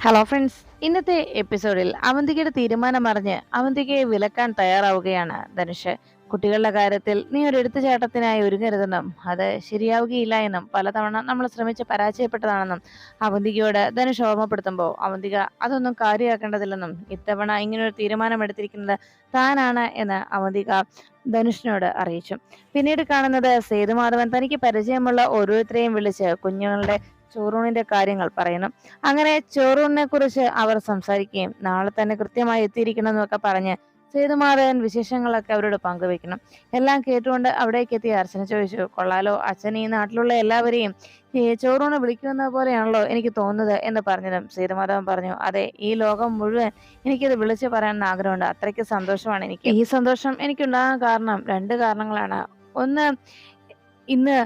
Hello friends ഇന്നത്തെ എപ്പിസോഡിൽ അവന്തികയുടെ തീരുമാനം അറിഞ്ഞ് അവന്തികയെ വിലക്കാൻ തയ്യാറാവുകയാണ് ധനുഷ്. കുട്ടികളുടെ കാര്യത്തിൽ നീ ഒരു എടുത്തുചാട്ടത്തിനായി ഒരുങ്ങരുതെന്നും അത് ശരിയാവുകയില്ല എന്നും പലതവണ നമ്മൾ ശ്രമിച്ച് പരാജയപ്പെട്ടതാണെന്നും അവന്തികയോട് ധനുഷ് ഓർമ്മപ്പെടുത്തുമ്പോൾ അവന്തിക അതൊന്നും കാര്യമാക്കേണ്ടതില്ലെന്നും ഇത്തവണ ഇങ്ങനൊരു തീരുമാനം എടുത്തിരിക്കുന്നത് താനാണ് എന്ന് അവന്തിക ധനുഷിനോട് അറിയിച്ചു. പിന്നീട് കാണുന്നത് സേതുമാധവൻ തനിക്ക് പരിചയമുള്ള ഓരോരുത്തരെയും വിളിച്ച് കുഞ്ഞുങ്ങളുടെ ചോറൂണിന്റെ കാര്യങ്ങൾ പറയുന്നു. അങ്ങനെ ചോറൂണിനെ കുറിച്ച് അവർ സംസാരിക്കുകയും നാളെ തന്നെ കൃത്യമായി എത്തിയിരിക്കണം എന്നൊക്കെ പറഞ്ഞ് സേതുമാധവൻ വിശേഷങ്ങളൊക്കെ അവരോട് പങ്കുവെക്കണം എല്ലാം കേട്ടുകൊണ്ട് അവിടേക്ക് എത്തി അർച്ചന ചോദിച്ചു കൊള്ളാലോ അച്ഛൻ ഈ നാട്ടിലുള്ള എല്ലാവരെയും ചോറൂണ് വിളിക്കുന്ന പോലെയാണല്ലോ എനിക്ക് തോന്നുന്നത് എന്ന് പറഞ്ഞതും സേതുമാധവൻ പറഞ്ഞു അതെ ഈ ലോകം മുഴുവൻ എനിക്കിത് വിളിച്ചു പറയാൻ ആഗ്രഹമുണ്ട്. അത്രയ്ക്ക് സന്തോഷമാണ് എനിക്ക്. ഈ സന്തോഷം എനിക്കുണ്ടാകാൻ കാരണം രണ്ട് കാരണങ്ങളാണ്. ഒന്ന് ഇന്ന്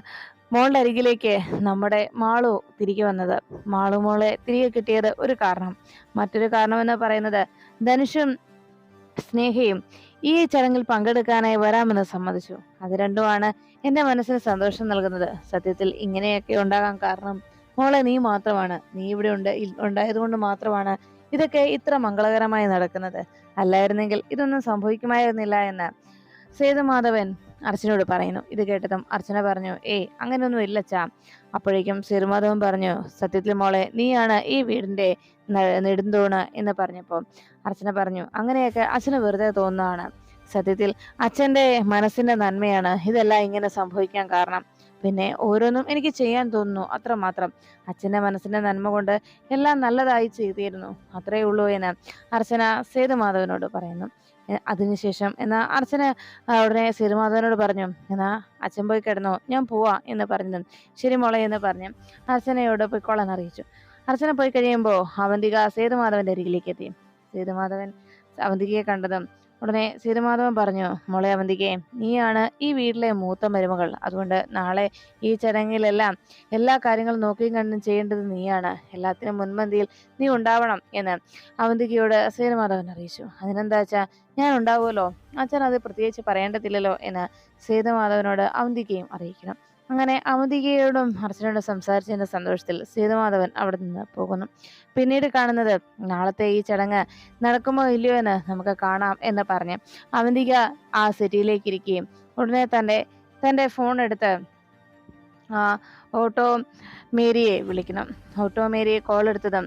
മോളുടെ അരികിലേക്ക് നമ്മുടെ മാളു തിരികെ വന്നത്. മാളു മോളെ തിരികെ കിട്ടിയത് ഒരു കാരണം. മറ്റൊരു കാരണം എന്ന് പറയുന്നത് ധനുഷും സ്നേഹയും ഈ ചടങ്ങിൽ പങ്കെടുക്കാനായി വരാമെന്ന് സമ്മതിച്ചു. അത് രണ്ടുമാണ് എന്റെ മനസ്സിന് സന്തോഷം നൽകുന്നത്. സത്യത്തിൽ ഇങ്ങനെയൊക്കെ ഉണ്ടാകാൻ കാരണം മോളെ നീ മാത്രമാണ്. നീ ഇവിടെ ഉണ്ട് ഉണ്ടായതുകൊണ്ട് മാത്രമാണ് ഇതൊക്കെ ഇത്ര മംഗളകരമായി നടക്കുന്നത്. അല്ലായിരുന്നെങ്കിൽ ഇതൊന്നും സംഭവിക്കുമായിരുന്നില്ല എന്ന്. സേതുമാധവൻ അർച്ചനയോട് പറയുന്നു. ഇത് കേട്ടതും അർച്ചന പറഞ്ഞു ഏയ് അങ്ങനെയൊന്നും ഇല്ലച്ചാ അപ്പോഴേക്കും സിറുമാധവൻ പറഞ്ഞു സത്യത്തിൽ മോളെ നീയാണ് ഈ വീടിന്റെ നെടുന്തൂണ് എന്ന് പറഞ്ഞപ്പോൾ അർച്ചന പറഞ്ഞു അങ്ങനെയൊക്കെ അച്ഛന് വെറുതെ തോന്നുന്നതാണ്. സത്യത്തിൽ അച്ഛന്റെ മനസ്സിന്റെ നന്മയാണ് ഇതെല്ലാം ഇങ്ങനെ സംഭവിക്കാൻ കാരണം. പിന്നെ ഓരോന്നും എനിക്ക് ചെയ്യാൻ തോന്നുന്നു അത്രമാത്രം. അച്ഛന്റെ മനസ്സിന്റെ നന്മ കൊണ്ട് എല്ലാം നല്ലതായി ചെയ്തിരുന്നു അത്രേ ഉള്ളൂ എന്ന് അർച്ചന സേതുമാധവനോട് പറയുന്നു. അതിനുശേഷം എന്നാ അർച്ചന ഉടനെ സിരുമാധവനോട് പറഞ്ഞു എന്നാ അച്ഛൻ പോയി കിടന്നോ ഞാൻ പോവാ എന്ന് പറഞ്ഞു ശരി മോളെ എന്ന് പറഞ്ഞു അർച്ചനയോട് പൊയ്ക്കോളാൻ അറിയിച്ചു. അർച്ചന പോയി കഴിയുമ്പോൾ അവന്തിക സേതുമാധവന്റെ അരികിലേക്ക് എത്തി. സേതുമാധവൻ അവന്തികയെ കണ്ടതും ഉടനെ സീതമാധവൻ പറഞ്ഞു മോളെ അവന്തികെ നീയാണ് ഈ വീട്ടിലെ മൂത്ത മരുമകൾ. അതുകൊണ്ട് നാളെ ഈ ചടങ്ങിലെല്ലാം എല്ലാ കാര്യങ്ങളും നോക്കിയും കണ്ടും ചെയ്യേണ്ടത് നീയാണ്. എല്ലാത്തിനും മുൻപന്തിയിൽ നീ ഉണ്ടാവണം എന്ന് അവന്തികയോട് സീതമാധവൻ അറിയിച്ചു. അതിനെന്താ വെച്ചാ ഞാൻ ഉണ്ടാവുമല്ലോ. അച്ഛൻ അത് പ്രത്യേകിച്ച് പറയേണ്ടതില്ലല്ലോ എന്ന് സീതമാധവനോട് അവന്തികയും അറിയിക്കണം. അങ്ങനെ അമിതികയോടും അർച്ചനയോടും സംസാരിച്ചതിന്റെ സന്തോഷത്തിൽ സീതമാധവൻ അവിടെ നിന്ന് പോകുന്നു. പിന്നീട് കാണുന്നത് നാളത്തെ ഈ ചടങ്ങ് നടക്കുമോ ഇല്ലയോ എന്ന് നമുക്ക് കാണാം എന്ന് പറഞ്ഞ് അമിതിക ആ സിറ്റിയിലേക്ക് ഇരിക്കുകയും ഉടനെ തന്റെ തന്റെ ഫോൺ എടുത്ത് ഓട്ടോ മേരിയെ വിളിക്കണം ഓട്ടോ മേരിയെ കോൾ എടുത്തതും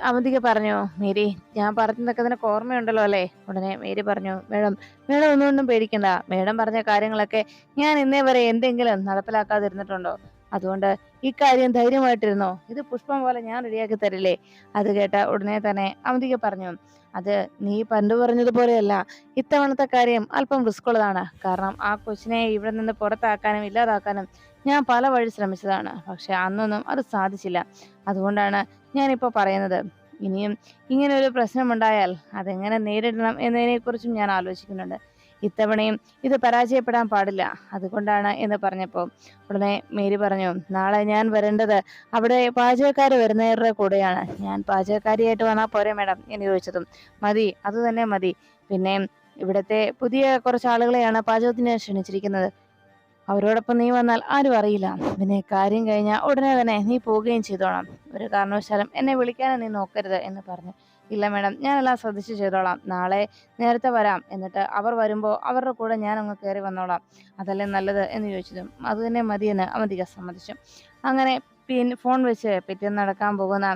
അവന്തിക പറഞ്ഞു മേരി ഞാൻ പറഞ്ഞതൊക്കെ നിനക്ക് ഓർമ്മയുണ്ടല്ലോ അല്ലേ? ഉടനെ മേരി പറഞ്ഞു മേഡം മേഡം ഒന്നും പേടിക്കണ്ട. മേഡം പറഞ്ഞ കാര്യങ്ങളൊക്കെ ഞാൻ ഇന്നേ വരെ എന്തെങ്കിലും നടപ്പിലാക്കാതിരുന്നിട്ടുണ്ടോ? അതുകൊണ്ട് ഇക്കാര്യം ധൈര്യമായിട്ടിരുന്നോ? ഇത് പുഷ്പം പോലെ ഞാൻ റെഡിയാക്കി തരില്ലേ? അത് കേട്ട ഉടനെ തന്നെ അവന്തിക പറഞ്ഞു അത് നീ പണ്ട് പറഞ്ഞതുപോലെയല്ല. ഇത്തവണത്തെ കാര്യം അല്പം റിസ്ക് ഉള്ളതാണ്. കാരണം ആ കൊച്ചിനെ ഇവിടെ നിന്ന് പുറത്താക്കാനും ഇല്ലാതാക്കാനും ഞാൻ പല വഴി ശ്രമിച്ചതാണ്. പക്ഷെ അന്നൊന്നും അത് സാധിച്ചില്ല. അതുകൊണ്ടാണ് ഞാനിപ്പോൾ പറയുന്നത്. ഇനിയും ഇങ്ങനെ ഒരു പ്രശ്നമുണ്ടായാൽ അതെങ്ങനെ നേരിടണം എന്നതിനെക്കുറിച്ചും ഞാൻ ആലോചിക്കുന്നുണ്ട്. ഇത്തവണയും ഇത് പരാജയപ്പെടാൻ പാടില്ല. അതുകൊണ്ടാണ് എന്ന് പറഞ്ഞപ്പോൾ ഉടനെ മേരി പറഞ്ഞു നാളെ ഞാൻ വരേണ്ടത് അവിടെ പാചകക്കാർ വരുന്നവരുടെ കൂടെയാണ്. ഞാൻ പാചകക്കാരിയായിട്ട് വന്നാൽ പോരെ മേഡം എന്ന് ചോദിച്ചതും മതി അതുതന്നെ മതി. പിന്നെ ഇവിടുത്തെ പുതിയ കുറച്ച് ആളുകളെയാണ് പാചകത്തിന് ക്ഷണിച്ചിരിക്കുന്നത്. അവരോടൊപ്പം നീ വന്നാൽ ആരും അറിയില്ല. പിന്നെ കാര്യം കഴിഞ്ഞാൽ ഉടനെ തന്നെ നീ പോവുകയും ചെയ്തോണം ഒരു കാരണവശാലും എന്നെ വിളിക്കാനും നീ നോക്കരുത് എന്ന് പറഞ്ഞു. ഇല്ല മാഡം ഞാനെല്ലാം ശ്രദ്ധിച്ചു ചെയ്തോളാം. നാളെ നേരത്തെ വരാം. എന്നിട്ട് അവർ വരുമ്പോൾ അവരുടെ കൂടെ ഞാൻ അങ്ങ് കയറി വന്നോളാം. അതല്ലേ നല്ലത്? എന്ന് ചോദിച്ചതും അത് തന്നെ മതിയെന്ന് അവന്തിക സമ്മതിച്ചു. അങ്ങനെ പിൻ ഫോൺ വെച്ച് പിറ്റേന്ന് നടക്കാൻ പോകുന്ന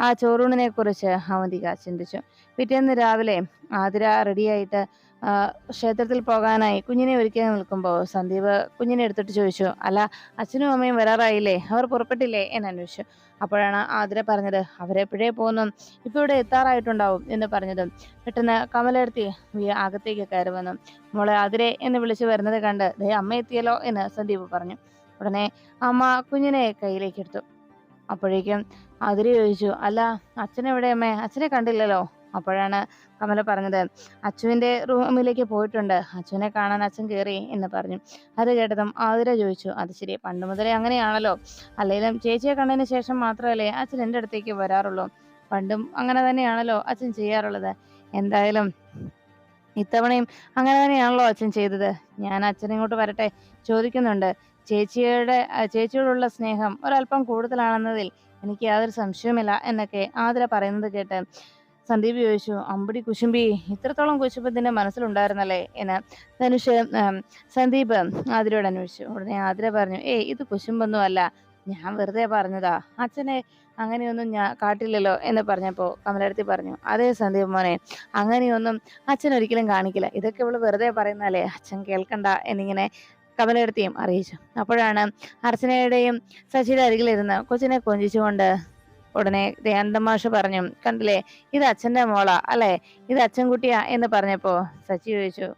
ആ ചോറൂണിനെ കുറിച്ച് അവന്തിക ചിന്തിച്ചു. പിറ്റേന്ന് രാവിലെ ആതിര റെഡിയായിട്ട് ക്ഷേത്രത്തിൽ പോകാനായി കുഞ്ഞിനെ ഒരുക്കി നിൽക്കുമ്പോൾ സന്ദീപ് കുഞ്ഞിനെ എടുത്തിട്ട് ചോദിച്ചു അല്ല അച്ഛനും അമ്മയും വരാറായില്ലേ? അവർ പുറപ്പെട്ടില്ലേ? എന്ന് അന്വേഷിച്ചു. അപ്പോഴാണ് ആതിര പറഞ്ഞത് അവരെപ്പോഴേ പോകുന്നു ഇപ്പൊ ഇവിടെ എത്താറായിട്ടുണ്ടാവും എന്ന് പറഞ്ഞതും. പെട്ടെന്ന് കമലെടുത്തി അകത്തേക്ക് കയറി വന്നു. മോളെ ആതിരെ എന്ന് വിളിച്ചു വരുന്നത് കണ്ട് ദേ അമ്മ എത്തിയല്ലോ എന്ന് സന്ദീപ് പറഞ്ഞു. ഉടനെ അമ്മ കുഞ്ഞിനെ കയ്യിലേക്ക് എടുത്തു. അപ്പോഴേക്കും ആതിര ചോദിച്ചു അല്ല അച്ഛനെവിടെ അമ്മേ അച്ഛനെ കണ്ടില്ലല്ലോ? അപ്പോഴാണ് കമല പറഞ്ഞത് അച്ചുവിന്റെ റൂമിലേക്ക് പോയിട്ടുണ്ട്. അച്ചുവിനെ കാണാൻ അച്ഛൻ കയറി എന്ന് പറഞ്ഞു. അത് കേട്ടതും ആതിര ചോദിച്ചു അത് ശരി പണ്ട് മുതലേ അങ്ങനെയാണല്ലോ. അല്ലെങ്കിലും ചേച്ചിയെ കണ്ടതിന് ശേഷം മാത്രമല്ലേ അച്ഛൻ എന്റെ അടുത്തേക്ക് വരാറുള്ളൂ? പണ്ടും അങ്ങനെ തന്നെയാണല്ലോ അച്ഛൻ ചെയ്യാറുള്ളത്. എന്തായാലും ഇത്തവണയും അങ്ങനെ തന്നെയാണല്ലോ അച്ഛൻ ചെയ്തത്. ഞാൻ അച്ഛൻ ഇങ്ങോട്ട് വരട്ടെ ചോദിക്കുന്നുണ്ട്. ചേച്ചിയുടെ ചേച്ചിയോടുള്ള സ്നേഹം ഒരല്പം കൂടുതലാണെന്നതിൽ എനിക്ക് യാതൊരു സംശയവുമില്ല എന്നൊക്കെ ആതിര പറയുന്നത് കേട്ട് സന്ദീപ് ചോദിച്ചു അമ്പടി കുശുമ്പി ഇത്രത്തോളം കുശുമ്പ് നിന്റെ മനസ്സിലുണ്ടായിരുന്നല്ലേ? എന്ന്. ധനുഷ് സന്ദീപ് ആതിരയോട് അന്വേഷിച്ചു. ഉടനെ ആതിര പറഞ്ഞു ഏയ് ഇത് കുശുമ്പൊന്നും അല്ല. ഞാൻ വെറുതെ പറഞ്ഞതാ. അച്ഛനെ അങ്ങനെയൊന്നും ഞാൻ കാട്ടില്ലല്ലോ എന്ന് പറഞ്ഞപ്പോൾ കമലടുത്തി പറഞ്ഞു അതേ സന്ദീപ് മോനെ അങ്ങനെയൊന്നും അച്ഛൻ ഒരിക്കലും കാണിക്കില്ല. ഇതൊക്കെ ഇവൾ വെറുതെ പറയുന്നല്ലേ അച്ഛൻ കേൾക്കണ്ട എന്നിങ്ങനെ കമലടുത്തിയും അറിയിച്ചു. അപ്പോഴാണ് അർച്ചനയുടെയും ശശിയുടെ അരികിലിരുന്ന് കൊച്ചിനെ കൊഞ്ചിച്ചുകൊണ്ട് ഉടനെ ദേന്തമാഷ പറഞ്ഞു കണ്ടില്ലേ? ഇത് അച്ഛന്റെ മോളാ അല്ലെ? ഇത് അച്ഛൻ കുട്ടിയാ എന്ന് പറഞ്ഞപ്പോ സച്ചി ചോദിച്ചു.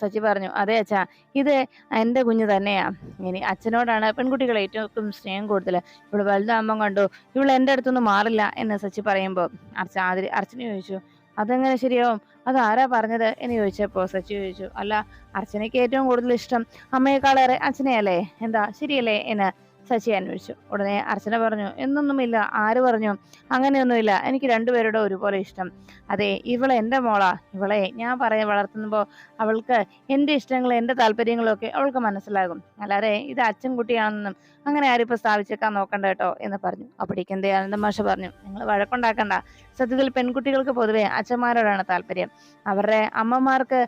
സച്ചി പറഞ്ഞു അതെ അച്ഛാ ഇത് എന്റെ കുഞ്ഞ് തന്നെയാ. ഇനി അച്ഛനോടാണ് പെൺകുട്ടികൾ ഏറ്റവും സ്നേഹം കൂടുതൽ. ഇവൾ വലുതാകുമ്പം കണ്ടു ഇവൾ എന്റെ അടുത്തൊന്നും മാറില്ല എന്ന് സച്ചി പറയുമ്പോൾ അർച്ച ആതിരി അർച്ചന ചോദിച്ചു അതെങ്ങനെ ശരിയാവും? അതാരാ പറഞ്ഞത്? എന്ന് ചോദിച്ചപ്പോൾ സച്ചി ചോദിച്ചു അല്ല അർച്ചനയ്ക്ക് ഏറ്റവും കൂടുതൽ ഇഷ്ടം അമ്മയെക്കാളേറെ അച്ഛനെയല്ലേ? എന്താ ശരിയല്ലേ? എന്ന് ശശി അന്വേഷിച്ചു. ഉടനെ അർച്ചന പറഞ്ഞു എന്നൊന്നുമില്ല ആര് പറഞ്ഞു? അങ്ങനെയൊന്നുമില്ല എനിക്ക് രണ്ടുപേരുടെ ഒരുപോലെ ഇഷ്ടം. അതെ ഇവളെ എന്റെ മോളാ. ഇവളെ ഞാൻ പറയാൻ വളർത്തുമ്പോൾ അവൾക്ക് എന്റെ ഇഷ്ടങ്ങളും എന്റെ താല്പര്യങ്ങളും ഒക്കെ അവൾക്ക് മനസ്സിലാകും. അല്ലാതെ ഇത് അച്ഛൻ കുട്ടിയാണെന്നും അങ്ങനെ ആരും ഇപ്പോൾ സ്ഥാപിച്ചേക്കാൻ നോക്കണ്ട കേട്ടോ എന്ന് പറഞ്ഞു. അപ്പോഴേക്കും ദയാനന്ദ മാഷ പറഞ്ഞു? നിങ്ങൾ വഴക്കുണ്ടാക്കണ്ട. സത്യത്തിൽ പെൺകുട്ടികൾക്ക് പൊതുവെ അച്ഛന്മാരോടാണ് താല്പര്യം. അവരുടെ അമ്മമാർക്ക്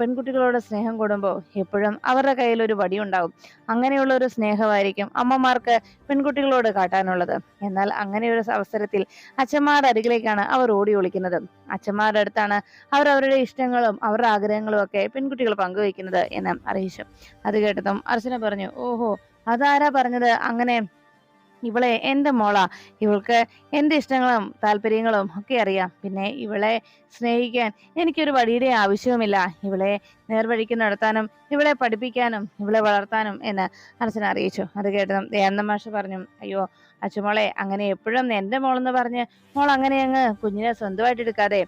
പെൺകുട്ടികളോട് സ്നേഹം കൂടുമ്പോൾ എപ്പോഴും അവരുടെ കയ്യിൽ ഒരു വടി ഉണ്ടാവും. അങ്ങനെയുള്ള ഒരു സ്നേഹമായിരിക്കും അമ്മമാർക്ക് പെൺകുട്ടികളോട് കാട്ടാനുള്ളത്. എന്നാൽ അങ്ങനെ ഒരു അവസരത്തിൽ അച്ഛന്മാരുടെ അരികിലേക്കാണ് അവർ ഓടി ഒളിക്കുന്നത്. അച്ഛന്മാരുടെ അടുത്താണ് അവർ അവരുടെ ഇഷ്ടങ്ങളും അവരുടെ ആഗ്രഹങ്ങളും ഒക്കെ പെൺകുട്ടികൾ പങ്കുവയ്ക്കുന്നത് എന്ന് അറിയിച്ചു. അത് കേട്ടതും അർച്ചന പറഞ്ഞു ഓഹോ അതാരാ പറഞ്ഞത്? അങ്ങനെ ഇവളെ എന്റെ മോളാ. ഇവൾക്ക് എന്റെ ഇഷ്ടങ്ങളും താല്പര്യങ്ങളും ഒക്കെ അറിയാം. പിന്നെ ഇവളെ സ്നേഹിക്കാൻ എനിക്കൊരു വടിയുടെ ആവശ്യവുമില്ല. ഇവളെ നേർവഴിക്ക് നടത്താനും ഇവളെ പഠിപ്പിക്കാനും ഇവളെ വളർത്താനും എന്ന് അർച്ചന അറിയിച്ചു. അത് കേട്ടതും ദയാനന്ദ മാഷ പറഞ്ഞു അയ്യോ അച്ചുമോളെ അങ്ങനെ എപ്പോഴും എന്റെ മോളെന്ന് പറഞ്ഞ് മോൾ അങ്ങനെ അങ്ങ് കുഞ്ഞിനെ സ്വന്തമായിട്ട് എടുക്കാതെ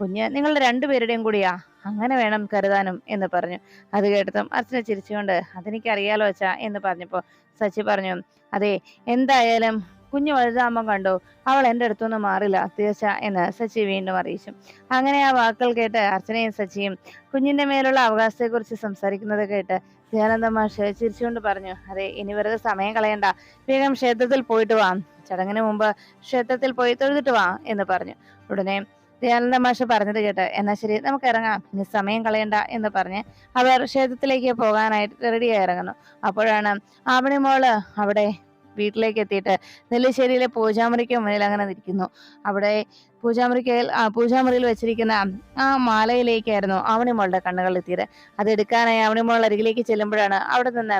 കുഞ്ഞ് നിങ്ങളുടെ രണ്ടുപേരുടെയും കൂടിയാ? അങ്ങനെ വേണം കരുതാനും എന്ന് പറഞ്ഞു. അത് കേട്ടതും അർച്ചന ചിരിച്ചുകൊണ്ട് അതെനിക്കറിയാലോ അച്ഛാ എന്ന് പറഞ്ഞപ്പോൾ സച്ചി പറഞ്ഞു അതെ എന്തായാലും കുഞ്ഞു വലുതാകുമ്പോൾ കണ്ടോ അവൾ എന്റെ അടുത്തൊന്നും മാറില്ല തീർച്ച എന്ന് സച്ചി വീണ്ടും അറിയിച്ചു. അങ്ങനെ ആ വാക്കുകൾ കേട്ട് അർച്ചനയും സച്ചിയും കുഞ്ഞിന്റെ മേലുള്ള അവകാശത്തെക്കുറിച്ച് സംസാരിക്കുന്നത് കേട്ട് ദയാനന്ദ മാഷ് ചിരിച്ചുകൊണ്ട് പറഞ്ഞു അതെ ഇനി വെറുതെ സമയം കളയണ്ട വേഗം ക്ഷേത്രത്തിൽ പോയിട്ട് വാ ചടങ്ങിന് മുമ്പ് ക്ഷേത്രത്തിൽ പോയി തൊഴുതിട്ട് വാ എന്ന് പറഞ്ഞു. ഉടനെ ദയാനന്ദ മാഷ് പറഞ്ഞത് കേട്ട്. എന്നാ ശരി നമുക്ക് ഇറങ്ങാം. ഇനി സമയം കളയണ്ട എന്ന് പറഞ്ഞ് അവർ ക്ഷേത്രത്തിലേക്ക് പോകാനായിട്ട് റെഡിയായി ഇറങ്ങുന്നു. അപ്പോഴാണ് ആവണി മോൾ അവിടെ വീട്ടിലേക്ക് എത്തിയിട്ട് നെല്ലിശ്ശേരിയിലെ പൂജാമുറിക്ക് മുന്നിൽ അങ്ങനെ നിൽക്കുന്നു. അവിടെ പൂജാമുറിക്കയിൽ ആ പൂജാമുറിയിൽ വെച്ചിരിക്കുന്ന ആ മാലയിലേക്കായിരുന്നു ആവണി മോളുടെ കണ്ണുകൾ എത്തിയത്. അത് എടുക്കാനായി ആവണി മോൾ അരികിലേക്ക് ചെല്ലുമ്പോഴാണ് അവിടെ നിന്ന്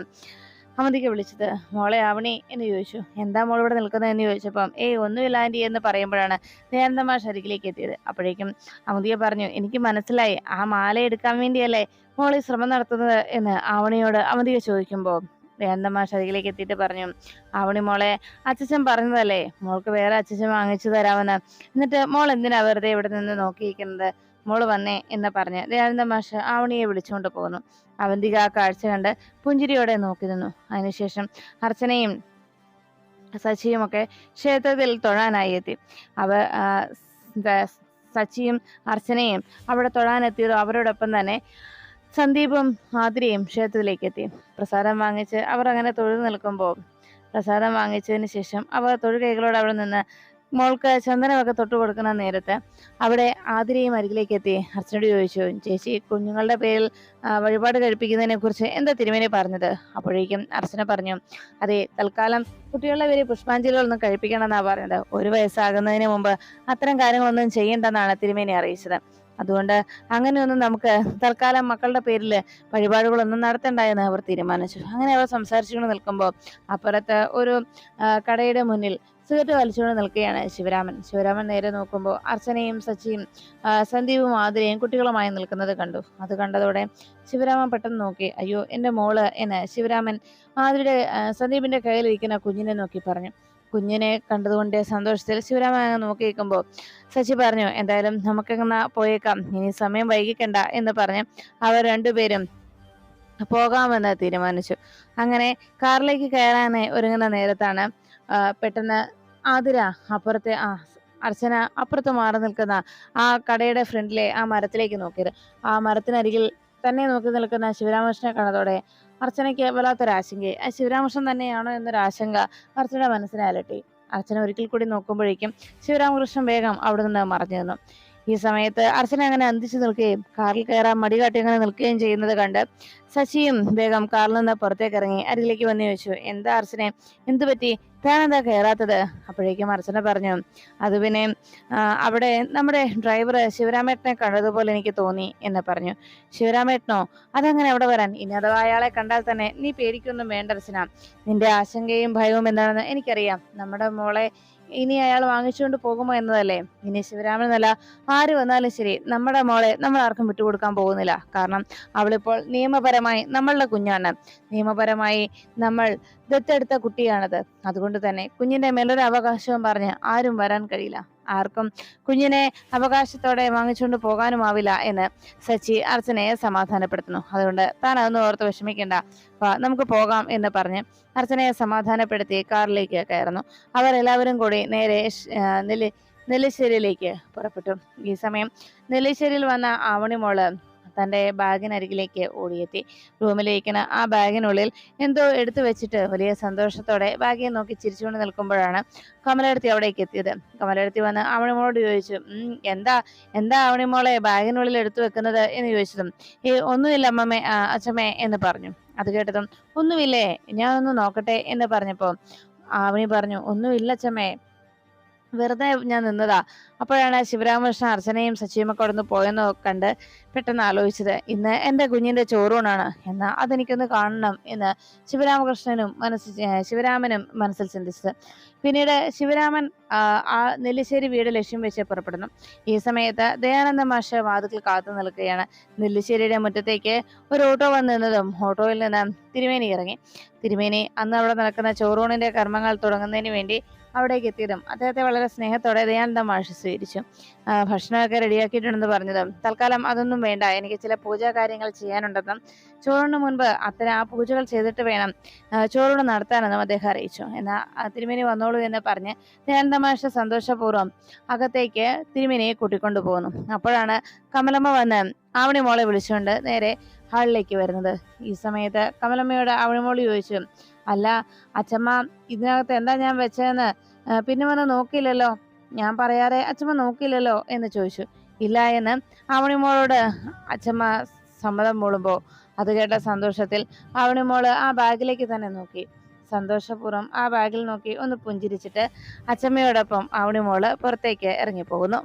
അവന്തിക്ക് വിളിച്ചത് മോളെ ആവണി എന്ന് ചോദിച്ചു. എന്താ മോൾ ഇവിടെ നിൽക്കുന്നത് എന്ന് ചോദിച്ചപ്പം ഏയ് ഒന്നുമില്ല ആന്റി എന്ന് പറയുമ്പോഴാണ് നേരന്തമ്മ അരികിലേക്ക് എത്തിയത്. അപ്പോഴേക്കും അമതിയെ പറഞ്ഞു എനിക്ക് മനസ്സിലായി ആ മാല എടുക്കാൻ വേണ്ടിയല്ലേ മോൾ ശ്രമം നടത്തുന്നത്? എന്ന് ആവണിയോട് അവന്തിക ചോദിക്കുമ്പോൾ ദയാനന്ദമാഷ് അരികിലേക്ക് എത്തിയിട്ട് പറഞ്ഞു ആവണി മോളെ അച്ഛൻ പറഞ്ഞതല്ലേ മോൾക്ക് വേറെ അച്ഛൻ വാങ്ങിച്ചു തരാമെന്ന്. എന്നിട്ട് മോൾ എന്തിനാ വെറുതെ ഇവിടെ നിന്ന് നോക്കിയിരിക്കുന്നത്? മോൾ വന്നേ എന്ന് പറഞ്ഞ് ദയാനന്ദ മാഷ് ആവണിയെ വിളിച്ചുകൊണ്ട് പോകുന്നു അവന്തിക ആ കാഴ്ച കണ്ട് പുഞ്ചിരിയോടെ നോക്കി നിന്നു. അതിനുശേഷം അർച്ചനയും സച്ചിയും ഒക്കെ ക്ഷേത്രത്തിൽ തൊഴാനായി എത്തി. അവ സച്ചിയും അർച്ചനയും അവിടെ തൊഴാനെത്തിയതോ അവരോടൊപ്പം തന്നെ സന്ദീപും ആതിരയും ക്ഷേത്രത്തിലേക്ക് എത്തി. പ്രസാദം വാങ്ങിച്ച് അവർ അങ്ങനെ തൊഴുതു നിൽക്കുമ്പോൾ പ്രസാദം വാങ്ങിച്ചതിന് ശേഷം അവർ തൊഴുകൈകളോട് അവിടെ നിന്ന് മോൾക്ക് ചന്ദനമൊക്കെ തൊട്ട് കൊടുക്കുന്ന നേരത്ത് അവിടെ ആതിരയും അരികിലേക്ക് എത്തി. അർച്ചനോട് ചോദിച്ചു ചേച്ചി കുഞ്ഞുങ്ങളുടെ പേരിൽ വഴിപാട് കഴിപ്പിക്കുന്നതിനെ കുറിച്ച് എന്താ തിരുമേനി പറഞ്ഞത്? അപ്പോഴേക്കും അർച്ചന പറഞ്ഞു അതെ തൽക്കാലം കുട്ടികളുടെ പേര് പുഷ്പാഞ്ജലികളൊന്നും കഴിപ്പിക്കണമെന്നാണ് പറഞ്ഞത്. ഒരു വയസ്സാകുന്നതിന് മുമ്പ് അത്തരം കാര്യങ്ങളൊന്നും ചെയ്യണ്ടെന്നാണ് തിരുമേനി അറിയിച്ചത്. അതുകൊണ്ട് അങ്ങനെയൊന്നും നമുക്ക് തൽക്കാലം മക്കളുടെ പേരിൽ വഴിപാടുകളൊന്നും നടത്തണ്ട എന്ന് അവർ തീരുമാനിച്ചു. അങ്ങനെ അവർ സംസാരിച്ചുകൊണ്ട് നിൽക്കുമ്പോൾ അപ്പുറത്ത് ഒരു കടയുടെ മുന്നിൽ സിഗരറ്റ് വലിച്ചുകൊണ്ട് നിൽക്കുകയാണ് ശിവരാമൻ. ശിവരാമൻ നേരെ നോക്കുമ്പോൾ അർച്ചനയും സച്ചിയും സന്ദീപും ആതിരയും കുട്ടികളുമായി നിൽക്കുന്നത് കണ്ടു. അത് കണ്ടതോടെ ശിവരാമൻ പെട്ടെന്ന് നോക്കി അയ്യോ എന്റെ മോൾ എന്ന് ശിവരാമൻ ആതിരയുടെ സന്ദീപിന്റെ കയ്യിലിരിക്കുന്ന കുഞ്ഞിനെ നോക്കി പറഞ്ഞു. കുഞ്ഞിനെ കണ്ടതുകൊണ്ട് സന്തോഷത്തിൽ ശിവരാമൻ അങ്ങ് നോക്കി നിൽക്കുമ്പോൾ സച്ചി പറഞ്ഞു എന്തായാലും നമുക്കെന്നാ പോയേക്കാം. ഇനി സമയം വൈകിക്കണ്ട എന്ന് പറഞ്ഞ് അവർ രണ്ടുപേരും പോകാമെന്ന് തീരുമാനിച്ചു. അങ്ങനെ കാറിലേക്ക് കയറാനായി ഒരുങ്ങുന്ന നേരത്താണ് പെട്ടെന്ന് ആതിര അപ്പുറത്തെ ആ അർച്ചന അപ്പുറത്ത് മാറി നിൽക്കുന്ന ആ കടയുടെ ഫ്രണ്ടിലെ ആ മരത്തിലേക്ക് നോക്കിയത്. ആ മരത്തിനരികിൽ തന്നെ നോക്കി നിൽക്കുന്ന ശിവരാമകൃഷ്ണനെ കണ്ടതോടെ അർച്ചനയ്ക്ക് വല്ലാത്തൊരാശങ്കയെ ആ ശിവരാമകൃഷ്ണൻ തന്നെയാണോ എന്നൊരാശങ്ക അർച്ചനയുടെ മനസ്സിനെ അലട്ടി. അർച്ചന ഒരിക്കൽ കൂടി നോക്കുമ്പോഴേക്കും ശിവരാമകൃഷ്ണൻ വേഗം അവിടെ നിന്ന് മറഞ്ഞു നിന്നു. ഈ സമയത്ത് അർച്ചന അങ്ങനെ അന്തിച്ചു നിൽക്കുകയും കാറിൽ കയറാൻ മടികാട്ടി അങ്ങനെ നിൽക്കുകയും ചെയ്യുന്നത് കണ്ട് ശശിയും വേഗം കാറിൽ നിന്ന് പുറത്തേക്ക് ഇറങ്ങി അരികിലേക്ക് വന്നു ചോദിച്ചു എന്താ അർച്ചനെ? എന്തു പറ്റി താനെന്താ കയറാത്തത് അപ്പോഴേക്കും അർച്ചന പറഞ്ഞു അത് പിന്നെ അവിടെ നമ്മുടെ ഡ്രൈവർ ശിവരാമേട്ടനെ കണ്ടതുപോലെ എനിക്ക് തോന്നി എന്ന് പറഞ്ഞു. ശിവരാമേട്ടനോ? അതങ്ങനെ അവിടെ വരാൻ. ഇനി അഥവാ അയാളെ കണ്ടാൽ തന്നെ നീ പേടിക്കൊന്നും വേണ്ട അർച്ചന. നിന്റെ ആശങ്കയും ഭയവും എന്താണെന്ന് എനിക്കറിയാം. നമ്മുടെ മോളെ ഇനി അയാൾ വാങ്ങിച്ചുകൊണ്ട് പോകുമോ എന്നതല്ലേ. ഇനി ശിവരാമനല്ല ആര് വന്നാലും ശരി നമ്മുടെ മോളെ നമ്മൾ ആർക്കും വിട്ടുകൊടുക്കാൻ പോകുന്നില്ല. കാരണം അവളിപ്പോൾ നിയമപരമായി നമ്മളുടെ കുഞ്ഞാണ്. നിയമപരമായി നമ്മൾ ദത്തെടുത്ത കുട്ടിയാണത്. അതുകൊണ്ട് തന്നെ കുഞ്ഞിന്റെ മേലൊരു അവകാശവും പറഞ്ഞ് ആരും വരാൻ കഴിയില്ല. ആർക്കും കുഞ്ഞിനെ അവകാശത്തോടെ വാങ്ങിച്ചുകൊണ്ട് പോകാനുമാവില്ല എന്ന് സച്ചി അർച്ചനയെ സമാധാനപ്പെടുത്തുന്നു. അതുകൊണ്ട് താൻ അതൊന്നും ഓർത്ത് വിഷമിക്കേണ്ട. നമുക്ക് പോകാം എന്ന് പറഞ്ഞ് അർച്ചനയെ സമാധാനപ്പെടുത്തി കാറിലേക്ക് കയറുന്നു. അവർ എല്ലാവരും കൂടി നേരെ നെല്ലി നെല്ലിശ്ശേരിയിലേക്ക് പുറപ്പെട്ടു. ഈ സമയം നെല്ലിശ്ശേരിയിൽ വന്ന ആവണിമോൾ തന്റെ ബാഗിനരികിലേക്ക് ഓടിയെത്തി. റൂമിലിരിക്കുന്ന ആ ബാഗിനുള്ളിൽ എന്തോ എടുത്തു വെച്ചിട്ട് വലിയ സന്തോഷത്തോടെ ബാഗിനെ നോക്കി ചിരിച്ചുകൊണ്ട് നിൽക്കുമ്പോഴാണ് കമലെടുത്തി അവിടേക്ക് എത്തിയത്. കമലെടുത്തി വന്ന് അവണിമോളോട് ചോദിച്ചു എന്താ എന്താ അവണിമോളെ ബാഗിനുള്ളിൽ എടുത്തു വെക്കുന്നത്? എന്ന് ചോദിച്ചതും ഈ ഒന്നുമില്ല അമ്മമ്മേ അച്ഛമ്മേ എന്ന് പറഞ്ഞു. അത് കേട്ടതും ഒന്നുമില്ലേ ഞാൻ ഒന്ന് നോക്കട്ടെ എന്ന് പറഞ്ഞപ്പോൾ ആവണി പറഞ്ഞു ഒന്നുമില്ല അച്ഛമ്മേ വെറുതെ ഞാൻ നിന്നതാ. അപ്പോഴാണ് ശിവരാമകൃഷ്ണ അർച്ചനയും സച്ചിയുമൊക്കെ അവിടെ നിന്ന് പോയെന്ന് കണ്ട് പെട്ടെന്ന് ആലോചിച്ചത്. ഇന്ന് എന്റെ കുഞ്ഞിന്റെ ചോറൂണാണ്. എന്നാ അതെനിക്കൊന്ന് കാണണം എന്ന് ശിവരാമകൃഷ്ണനും മനസ്സിൽ ശിവരാമനും മനസ്സിൽ ചിന്തിച്ചത്. പിന്നീട് ശിവരാമൻ ആ, നെല്ലിശ്ശേരി വീട് ലക്ഷ്യം വെച്ച് പുറപ്പെടുന്നു. ഈ സമയത്ത് ദയാനന്ദ മാഷ വാതുക്കൾ കാത്തു നിൽക്കുകയാണ്. നെല്ലിശ്ശേരിയുടെ മുറ്റത്തേക്ക് ഒരു ഓട്ടോ വന്ന് നിന്നതും ഓട്ടോയിൽ നിന്ന് തിരുമേനി ഇറങ്ങി. തിരുമേനി അന്ന് അവിടെ നടക്കുന്ന ചോറൂണിന്റെ കർമ്മങ്ങൾ തുടങ്ങുന്നതിന് വേണ്ടി അവിടേക്ക് എത്തിയതും അദ്ദേഹത്തെ വളരെ സ്നേഹത്തോടെ ദയാനന്ദ മാഷ് സ്വീകരിച്ചു ഭക്ഷണമൊക്കെ റെഡിയാക്കിയിട്ടുണ്ടെന്ന് പറഞ്ഞതും തൽക്കാലം അതൊന്നും വേണ്ട എനിക്ക് ചില പൂജാ കാര്യങ്ങൾ ചെയ്യാനുണ്ടെന്നും ചോറിന് മുൻപ് അത്തരം ആ പൂജകൾ ചെയ്തിട്ട് വേണം ചോറൂണ് നടത്താനെന്നും അദ്ദേഹം അറിയിച്ചു. എന്നാൽ തിരുമേനി വന്നോളൂ എന്ന് പറഞ്ഞ് ദയാനന്ദ മാഷ് സന്തോഷപൂർവം അകത്തേക്ക് തിരുമേനിയെ കൂട്ടിക്കൊണ്ടു പോകുന്നു അപ്പോഴാണ് കമലമ്മ വന്ന് ആവണി മോളെ വിളിച്ചുകൊണ്ട് നേരെ ഹാളിലേക്ക് വരുന്നത്. ഈ സമയത്ത് കമലമ്മയോട് ആവണിമോൾ ചോദിച്ചു അല്ല അച്ഛമ്മ ഇതിനകത്ത് എന്താ ഞാൻ വെച്ചതെന്ന്? പിന്നെ വന്ന് നോക്കിയില്ലല്ലോ. ഞാൻ പറയാതെ അച്ഛമ്മ നോക്കിയില്ലല്ലോ എന്ന് ചോദിച്ചു. ഇല്ല എന്ന് അവണിമോളോട് അച്ഛമ്മ സമ്മതം മൂളുമ്പോൾ അത് കേട്ട സന്തോഷത്തിൽ അവണിമോൾ ആ ബാഗിലേക്ക് തന്നെ നോക്കി. സന്തോഷപൂർവം ആ ബാഗിൽ നോക്കി ഒന്ന് പുഞ്ചിരിച്ചിട്ട് അച്ഛമ്മയോടൊപ്പം അവണിമോൾ പുറത്തേക്ക് ഇറങ്ങിപ്പോകുന്നു.